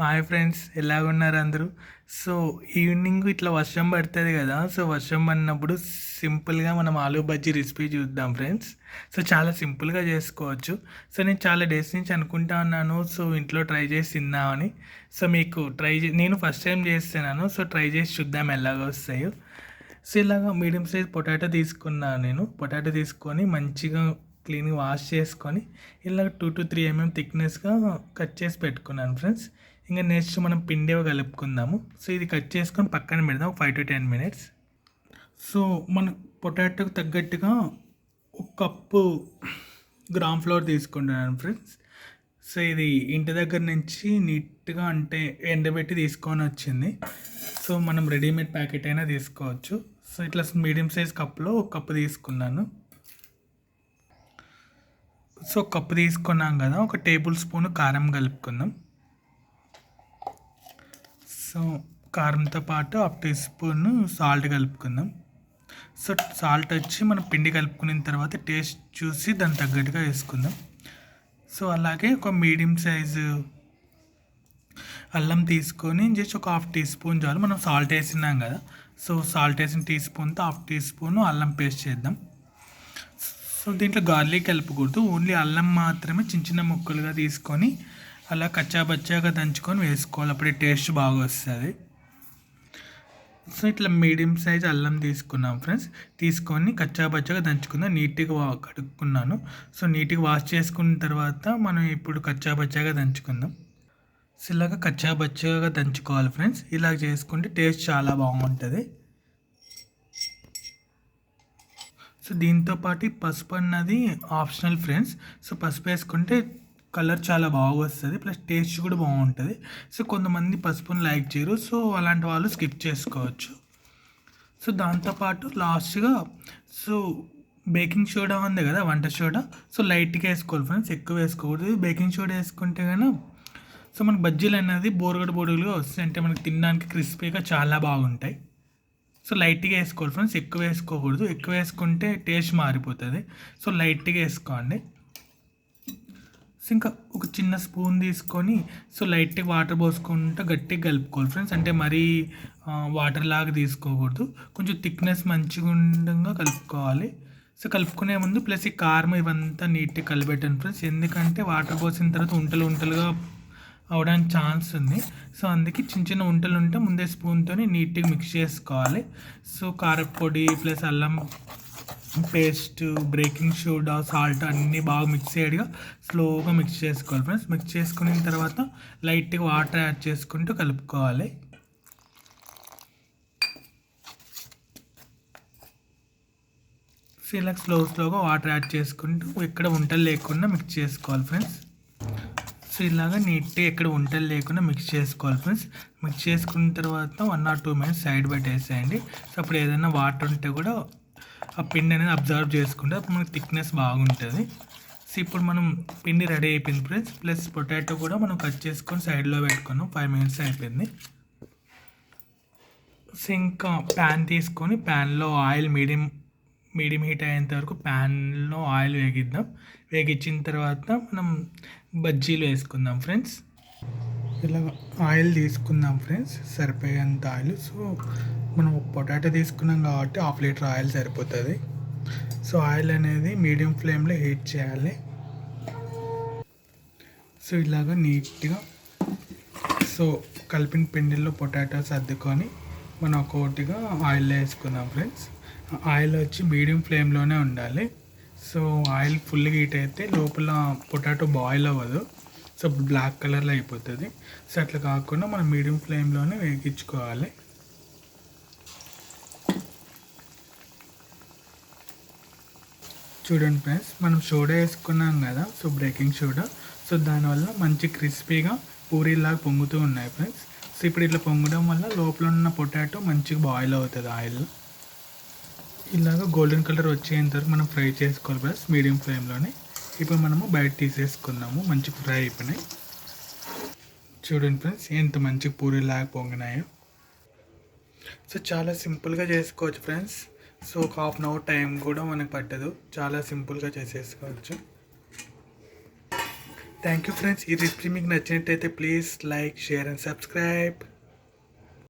Hi friends ఎలాగున్నారు అందరూ? So evening ఇట్లా వర్షం పడుతుంది కదా సో వర్షం పడినప్పుడు సింపుల్గా మనం ఆలూ బజ్జీ రెసిపీ చూద్దాం ఫ్రెండ్స్ సో చాలా సింపుల్గా చేసుకోవచ్చు. సో నేను చాలా డేస్ నుంచి అనుకుంటా ఉన్నాను సో ఇంట్లో ట్రై చేసి తిందామని. సో మీకు ట్రై చే నేను ఫస్ట్ టైం చేస్తున్నాను సో ట్రై చేసి చూద్దాం ఎలాగ వస్తాయో. సో ఇలాగ మీడియం సైజ్ పొటాటో తీసుకున్నాను నేను. పొటాటో తీసుకొని మంచిగా క్లీన్గా వాష్ చేసుకొని ఇలా టూ టు త్రీ ఎంఎం థిక్నెస్గా కట్ చేసి పెట్టుకున్నాను ఫ్రెండ్స్ ఇంకా నెక్స్ట్ మనం పిండి కలుపుకుందాము. సో ఇది కట్ చేసుకొని పక్కన పెడదాం five to ten minutes so మన పొటాటోకి తగ్గట్టుగా ఒక కప్పు గ్రామ్ ఫ్లోర్ తీసుకుంటున్నాను ఫ్రెండ్స్ సో ఇది ఇంటి దగ్గర నుంచి నీట్గా అంటే ఎండబెట్టి తీసుకొని వచ్చింది. సో మనం రెడీమేడ్ ప్యాకెట్ అయినా తీసుకోవచ్చు. సో ఇట్లా మీడియం సైజ్ కప్లో ఒక కప్పు తీసుకున్నాను. సో కప్పు తీసుకున్నాం కదా ఒక టేబుల్ స్పూన్ కారం కలుపుకుందాం. సో కారంతో పాటు హాఫ్ టీ స్పూన్ సాల్ట్ కలుపుకుందాం. సో సాల్ట్ వచ్చి మనం పిండి కలుపుకున్న తర్వాత టేస్ట్ చూసి దాని తగ్గట్టుగా వేసుకుందాం. సో అలాగే ఒక మీడియం సైజు అల్లం తీసుకొని జస్ట్ ఒక హాఫ్ టీ స్పూన్ చాలు. మనం సాల్ట్ వేసినాం కదా. సో సాల్ట్ వేసిన టీ స్పూన్తో హాఫ్ టీ స్పూన్ అల్లం పేస్ట్ చేద్దాం. సో దీంట్లో గార్లిక్ కలపకూడదు. ఓన్లీ అల్లం మాత్రమే చిన్న చిన్న ముక్కలుగా తీసుకొని అలా కచ్చాబచ్చాగా దంచుకొని వేసుకోవాలి. అప్పుడే టేస్ట్ బాగా వస్తుంది. సో ఇట్లా మీడియం సైజ్ అల్లం తీసుకున్నాం ఫ్రెండ్స్. తీసుకొని కచ్చాబచ్చాగా దంచుకుందాం. నీట్గా వా కడుక్కున్నాను. సో నీట్గా వాష్ చేసుకున్న తర్వాత మనం ఇప్పుడు కచ్చాబచ్చాగా దంచుకుందాం. సో ఇలాగ కచ్చాబచ్చాగా దంచుకోవాలి ఫ్రెండ్స్. ఇలా చేసుకుంటే టేస్ట్ చాలా బాగుంటుంది. సో దీంతో పాటు పసుపు అన్నది ఆప్షనల్ ఫ్రెండ్స్. సో పసుపు వేసుకుంటే కలర్ చాలా బాగా వస్తుంది ప్లస్ టేస్ట్ కూడా బాగుంటుంది. సో కొంతమంది పసుపుని లైక్ చేయరు. సో అలాంటి వాళ్ళు స్కిప్ చేసుకోవచ్చు. సో దాంతోపాటు లాస్ట్గా సో బేకింగ్ సోడా ఉంది కదా వంట సోడా. సో లైట్గా వేసుకోవాలి ఫ్రెండ్స్ ఎక్కువ వేసుకోకూడదు. బేకింగ్ సోడా వేసుకుంటే కానీ సో మనకి బజ్జీలు అనేది బోరుగడ బోరుగులుగా వస్తాయి. అంటే మనకి తినడానికి క్రిస్పీగా చాలా బాగుంటాయి. సో లైట్గా వేసుకోవాలి ఫ్రెండ్స్ ఎక్కువ వేసుకోకూడదు. ఎక్కువ వేసుకుంటే టేస్ట్ మారిపోతుంది. సో లైట్గా వేసుకోండి. ఇంకా ఒక చిన్న స్పూన్ తీసుకొని సో లైట్గా వాటర్ పోసుకుంటూ గట్టిగా కలుపుకోవాలి ఫ్రెండ్స్ అంటే మరీ వాటర్ లాగా తీసుకోకూడదు. కొంచెం థిక్నెస్ మంచిగా ఉండగా కలుపుకోవాలి. సో కలుపుకునే ముందు ప్లస్ ఈ కారం ఇవంతా నీట్గా కలిపెట్టాను ఫ్రెండ్స్ ఎందుకంటే వాటర్ పోసిన తర్వాత ఉంటలు ఉంటలుగా అవడానికి ఛాన్స్ ఉంది. సో అందుకే చిన్న చిన్న ఉంటలు ఉంటే ముందే స్పూన్తో నీట్గా మిక్స్ చేసుకోవాలి. సో కారపొడి ప్లస్ అల్లం పేస్ట్ బ్రేకింగ్ సోడా సాల్ట్ అన్నీ బాగా మిక్స్ అయ్యేదిగా స్లోగా మిక్స్ చేసుకోవాలి ఫ్రెండ్స్ మిక్స్ చేసుకున్న తర్వాత లైట్గా వాటర్ యాడ్ చేసుకుంటూ కలుపుకోవాలి. సో ఇలా స్లో స్లోగా వాటర్ యాడ్ చేసుకుంటూ ఎక్కడ వంటలు లేకుండా మిక్స్ చేసుకోవాలి ఫ్రెండ్స్ సో ఇలాగా నీట్గా ఎక్కడ వంటలు లేకుండా మిక్స్ చేసుకోవాలి ఫ్రెండ్స్ మిక్స్ చేసుకున్న తర్వాత one or two minutes side పెట్టేసేయండి. సో అప్పుడు ఏదైనా వాటర్ ఉంటే కూడా ఆ పిండి అనేది అబ్జర్వ్ చేసుకుంటే అప్పుడు మనకి థిక్నెస్ బాగుంటుంది. సో ఇప్పుడు మనం పిండి రెడీ అయిపోయింది ఫ్రెండ్స్ ప్లస్ పొటాటో కూడా మనం కట్ చేసుకొని సైడ్లో పెట్టుకున్నాం. ఫైవ్ మినిట్స్ అయిపోయింది. సో ఇంకా ప్యాన్ తీసుకొని ప్యాన్లో ఆయిల్ మీడియం మీడియం హీట్ అయ్యేంత వరకు ప్యాన్లో ఆయిల్ వేగిద్దాం. వేగించిన తర్వాత మనం బజ్జీలు వేసుకుందాం ఫ్రెండ్స్ ఇలా ఆయిల్ తీసుకుందాం ఫ్రెండ్స్. సరిపోయేంత ఆయిల్. సో మనం పొటాటో తీసుకున్నాం కాబట్టి హాఫ్ లీటర్ ఆయిల్ సరిపోతుంది. సో ఆయిల్ అనేది మీడియం ఫ్లేమ్లో హీట్ చేయాలి. సో ఇలాగ నీట్గా సో కలిపిన పిండిల్లో పొటాటోస్ సర్దుకొని మనం ఒక్కొక్కటిగా ఆయిల్ వేసుకుందాం ఫ్రెండ్స్. ఆయిల్ వచ్చి మీడియం ఫ్లేమ్లోనే ఉండాలి. సో ఆయిల్ ఫుల్ హీట్ అయితే లోపల పొటాటో బాయిల్ అవ్వదు. సో బ్లాక్ కలర్లో అయిపోతుంది. సో అట్లా కాకుండా మనం మీడియం ఫ్లేమ్లోనే వేగించుకోవాలి. చూడండి ఫ్రెండ్స్ మనం సోడా వేసుకున్నాం కదా సో బ్రేకింగ్ సోడా సో దానివల్ల మంచి క్రిస్పీగా పూరీలాగా పొంగుతూ ఉన్నాయి ఫ్రెండ్స్ సో ఇప్పుడు ఇట్లా పొంగడం వల్ల లోపల ఉన్న పొటాటో మంచిగా బాయిల్ అవుతుంది ఆయిల్ ఇలాగ గోల్డెన్ కలర్ వచ్చేంత వరకు మనం ఫ్రై చేసుకోవాలి ఫ్రెండ్స్ మీడియం ఫ్లేమ్లోనే ఇప్పుడు మనము బయట తీసేసుకుందాము. మంచి ఫ్రై అయిపోయినాయి. చూడండి ఫ్రెండ్స్ ఎంత మంచి పూరీలాగా పొంగినాయో. సో చాలా సింపుల్గా చేసుకోవచ్చు ఫ్రెండ్స్. సో ఒక హాఫ్ అన్ అవర్ టైం కూడా మనకు పట్టదు. చాలా సింపుల్గా చేసేసుకోవచ్చు. Thank you friends. ఈ రెసిపీ మీకు నచ్చినట్టయితే please like share and subscribe.